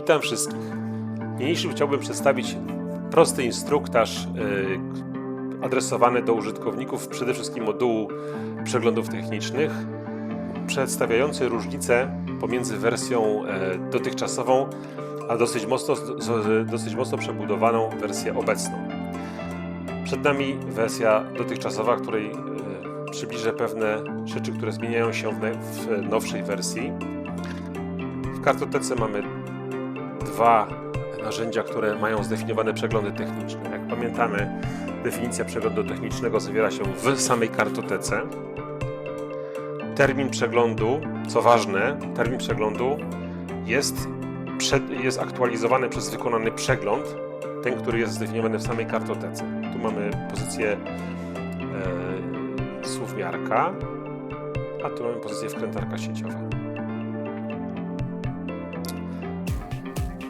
Witam wszystkich. Niniejszym chciałbym przedstawić prosty instruktaż y, adresowany do użytkowników przede wszystkim modułu przeglądów technicznych, przedstawiający różnicę pomiędzy wersją e, dotychczasową a dosyć mocno, dosyć mocno przebudowaną wersję obecną. Przed nami wersja dotychczasowa, której e, przybliżę pewne rzeczy, które zmieniają się w, w nowszej wersji. W kartotece mamy dwa narzędzia, które mają zdefiniowane przeglądy techniczne. Jak pamiętamy, definicja przeglądu technicznego zawiera się w samej kartotece. Termin przeglądu, co ważne, termin przeglądu jest, przed, jest aktualizowany przez wykonany przegląd, ten, który jest zdefiniowany w samej kartotece. Tu mamy pozycję e, a tu mamy pozycję wkrętarka sieciowa.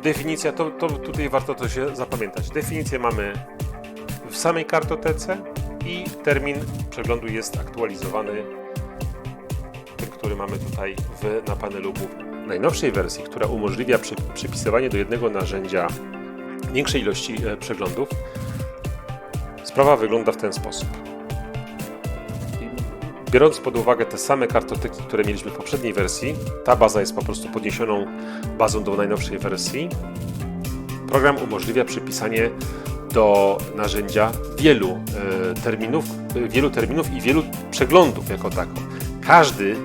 Definicja, to, to tutaj warto to się zapamiętać. Definicję mamy w samej kartotece i termin przeglądu jest aktualizowany, ten, który mamy tutaj w, na panelu głównym. Najnowszej wersji, która umożliwia przy, przypisywanie do jednego narzędzia większej ilości e, przeglądów, sprawa wygląda w ten sposób. Biorąc pod uwagę te same kartoteki, które mieliśmy w poprzedniej wersji, ta baza jest po prostu podniesioną bazą do najnowszej wersji. Program umożliwia przypisanie do narzędzia wielu e, terminów, e, wielu terminów i wielu przeglądów jako tako. Każdy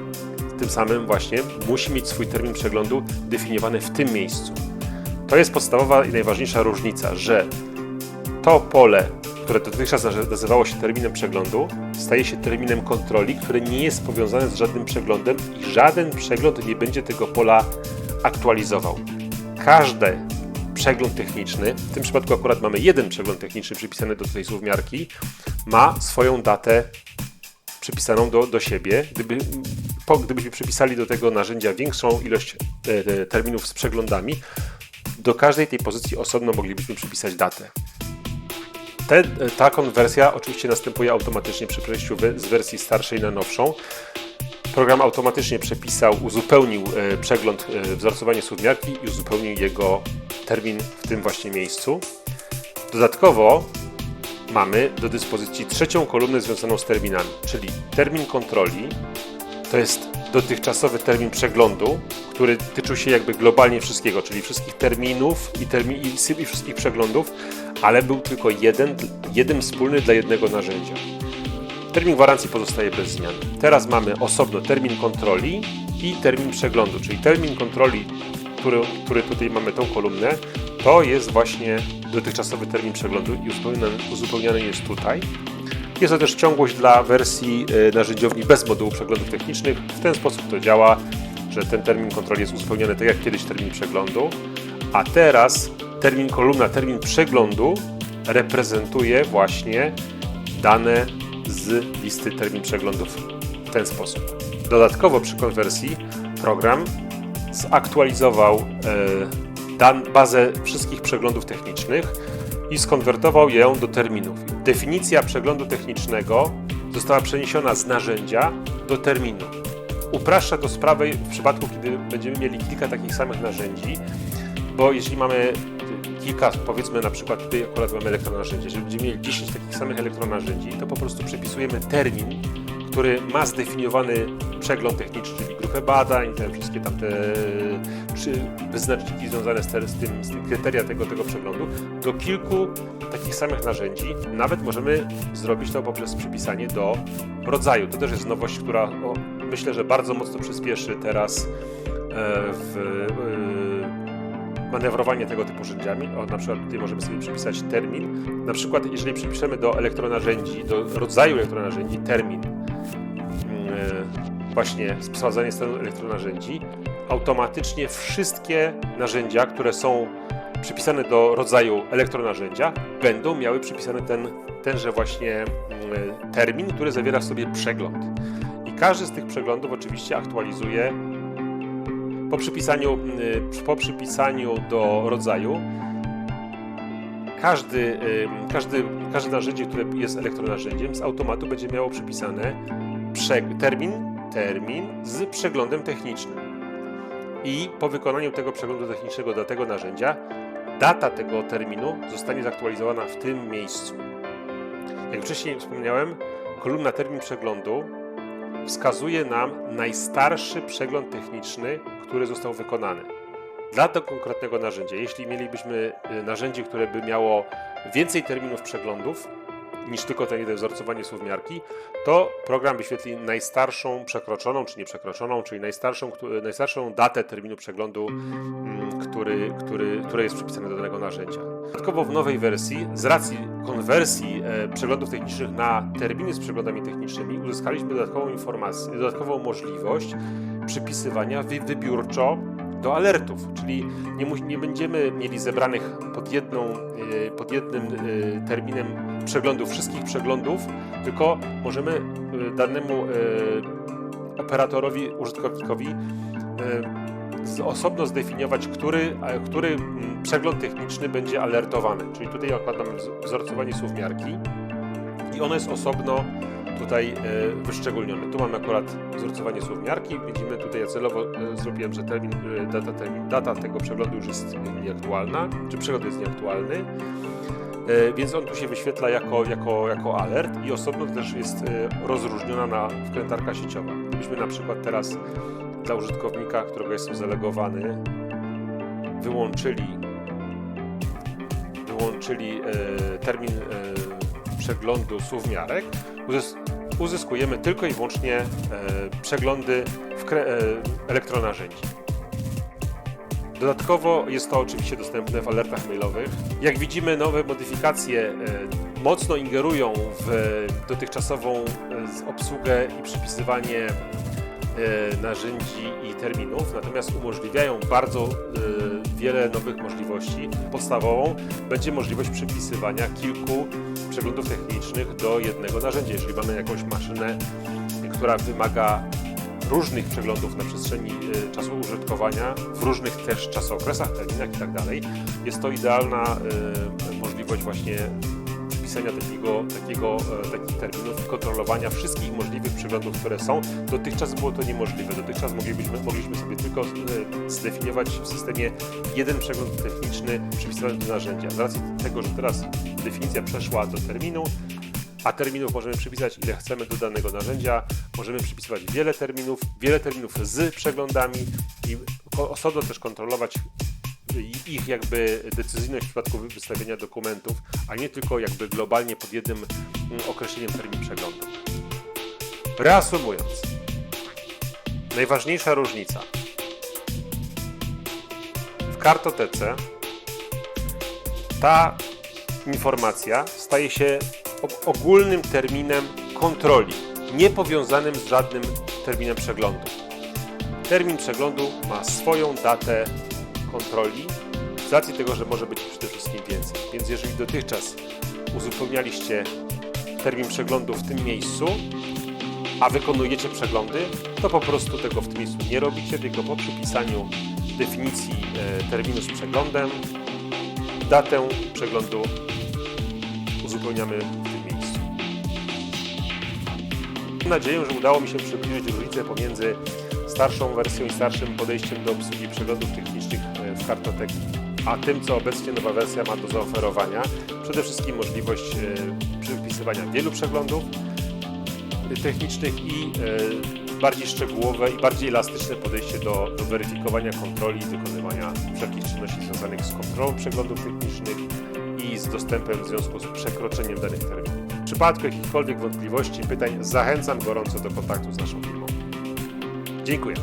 tym samym właśnie musi mieć swój termin przeglądu definiowany w tym miejscu. To jest podstawowa i najważniejsza różnica, że to pole, które dotychczas nazy- nazywało się terminem przeglądu, staje się terminem kontroli, które nie jest powiązane z żadnym przeglądem i żaden przegląd nie będzie tego pola aktualizował. Każdy przegląd techniczny, w tym przypadku akurat mamy jeden przegląd techniczny przypisany do tej słówmiarki, ma swoją datę przypisaną do, do siebie. Gdyby, po, gdybyśmy przypisali do tego narzędzia większą ilość e, e, terminów z przeglądami, do każdej tej pozycji osobno moglibyśmy przypisać datę. Te, ta konwersja oczywiście następuje automatycznie przy przejściu z wersji starszej na nowszą. Program automatycznie przepisał, uzupełnił e, przegląd e, wzorcowania słówniarki i uzupełnił jego termin w tym właśnie miejscu. Dodatkowo mamy do dyspozycji trzecią kolumnę związaną z terminami, czyli termin kontroli, to jest dotychczasowy termin przeglądu, który tyczył się jakby globalnie wszystkiego, czyli wszystkich terminów i, termi i, i wszystkich przeglądów, ale był tylko jeden, jeden wspólny dla jednego narzędzia. Termin gwarancji pozostaje bez zmian. Teraz mamy osobno termin kontroli i termin przeglądu, czyli termin kontroli, który, który tutaj mamy tą kolumnę, to jest właśnie dotychczasowy termin przeglądu i uzupełniony, uzupełniany jest tutaj. Jest to też ciągłość dla wersji e, narzędziowni bez modułu przeglądów technicznych. W ten sposób to działa, że ten termin kontroli jest uzupełniany tak jak kiedyś termin przeglądu, a teraz termin kolumna, termin przeglądu reprezentuje właśnie dane z listy termin przeglądów w ten sposób. Dodatkowo przy konwersji program zaktualizował e, dan, bazę wszystkich przeglądów technicznych i skonwertował ją do terminów. Definicja przeglądu technicznego została przeniesiona z narzędzia do terminu. Upraszcza to sprawę w przypadku, kiedy będziemy mieli kilka takich samych narzędzi, bo jeśli mamy kilka, powiedzmy na przykład tutaj akurat mamy elektronarzędzie, jeżeli będziemy mieli 10 takich samych elektronarzędzi, to po prostu przepisujemy termin, który ma zdefiniowany przegląd techniczny, czyli grupę badań, te wszystkie tam te czy wyznaczniki związane z, z, tym, z tym kryteria tego, tego przeglądu, do kilku takich samych narzędzi. Nawet możemy zrobić to poprzez przypisanie do rodzaju. To też jest nowość, która o, myślę, że bardzo mocno przyspieszy teraz e, w e, manewrowanie tego typu narzędziami. O, na przykład tutaj możemy sobie przypisać termin. Na przykład jeżeli przypiszemy do elektronarzędzi, do rodzaju elektronarzędzi termin, mm, właśnie sprawdzanie stanu elektronarzędzi, automatycznie wszystkie narzędzia, które są przypisane do rodzaju elektronarzędzia, będą miały przypisany ten, tenże właśnie mm, termin, który zawiera w sobie przegląd. I każdy z tych przeglądów oczywiście aktualizuje po przypisaniu, y, po przypisaniu do rodzaju każdy, y, każdy, każde narzędzie, które jest elektronarzędziem, z automatu będzie miało przypisane termin, termin z przeglądem technicznym. i po wykonaniu tego przeglądu technicznego do tego narzędzia data tego terminu zostanie zaktualizowana w tym miejscu. Jak wcześniej wspomniałem, kolumna termin przeglądu wskazuje nam najstarszy przegląd techniczny, który został wykonany. Dla tego konkretnego narzędzia, jeśli mielibyśmy y, narzędzie, które by miało więcej terminów przeglądów niż tylko ten jeden wzorcowanie słowmiarki, to program wyświetli najstarszą przekroczoną czy nieprzekroczoną, czyli najstarszą, najstarszą datę terminu przeglądu, mm, który, który, który jest przypisany do danego narzędzia. Dodatkowo w nowej wersji, z racji konwersji e, przeglądów technicznych na terminy z przeglądami technicznymi, uzyskaliśmy dodatkową informację, dodatkową możliwość przypisywania wy, wybiórczo do alertów, czyli nie, nie będziemy mieli zebranych pod, jedną, e, pod jednym e, terminem przeglądów, wszystkich przeglądów, tylko możemy e, danemu operatorowi, użytkownikowi osobno zdefiniować, który, który mm, przegląd techniczny będzie alertowany. Czyli tutaj wz- wzorcowanie słowmiarki i ono jest osobno tutaj e, wyszczególnione. Tu mamy akurat wzorcowanie słowmiarki. Widzimy tutaj, ja celowo e, zrobiłem, że termin, e, data, termin, data tego przeglądu już jest nieaktualna, czy przegląd jest nieaktualny. Więc on tu się wyświetla jako, jako, jako alert i osobno też jest rozróżniona na wkrętarka sieciowa. Gdybyśmy na przykład teraz dla użytkownika, którego jestem zalegowany, wyłączyli, wyłączyli termin przeglądu słowmiarek, uzys- uzyskujemy tylko i wyłącznie e, przeglądy wkrę- e, elektronarzędzi. Dodatkowo jest to oczywiście dostępne w alertach mailowych. Jak widzimy, nowe modyfikacje e, mocno ingerują w dotychczasową obsługę i przypisywanie narzędzi i terminów, natomiast umożliwiają bardzo wiele nowych możliwości. Podstawową będzie możliwość przypisywania kilku przeglądów technicznych do jednego narzędzia. Jeżeli mamy jakąś maszynę, która wymaga różnych przeglądów na przestrzeni e, czasu użytkowania, w różnych też czasokresach, terminach i tak jest to idealna e, możliwość właśnie przypisania takiego, takiego, e, takich terminów i kontrolowania wszystkich możliwych przeglądów, które są. Dotychczas było to niemożliwe. Dotychczas moglibyśmy, mogliśmy sobie tylko zdefiniować w systemie jeden przegląd techniczny przypisany do narzędzia. Z racji tego, że teraz definicja przeszła do terminu, a terminów możemy przypisać ile chcemy do danego narzędzia. Możemy przypisywać wiele terminów, wiele terminów z przeglądami i osobno też kontrolować ich jakby decyzyjność w przypadku wy- wystawienia dokumentów, a nie tylko jakby globalnie pod jednym mm, określeniem termin przeglądu. Reasumując, najważniejsza różnica w kartotece ta informacja staje się ogólnym terminem kontroli, niepowiązanym z żadnym terminem przeglądu. Termin przeglądu ma swoją datę kontroli, z racji tego, że może być przede wszystkim więcej. Więc jeżeli dotychczas uzupełnialiście termin przeglądu w tym miejscu, a wykonujecie przeglądy, to po prostu tego w tym miejscu nie robicie, tylko po przypisaniu definicji e, terminu z przeglądem, datę przeglądu uzupełniamy w tym miejscu. Mam nadzieję, że udało mi się przybliżyć różnicę pomiędzy starszą wersją i starszym podejściem do obsługi przeglądów technicznych e, w Kartotek, a tym, co obecnie nowa wersja ma do zaoferowania. Przede wszystkim możliwość e, przypisywania wielu przeglądów e, technicznych i bardziej szczegółowe i bardziej elastyczne podejście do, do weryfikowania kontroli i wykonywania wszelkich czynności związanych z kontrolą przeglądów technicznych i z dostępem w związku z przekroczeniem danych terminów. W przypadku jakichkolwiek wątpliwości, pytań, zachęcam gorąco do kontaktu z naszą firmą. Dziękuję.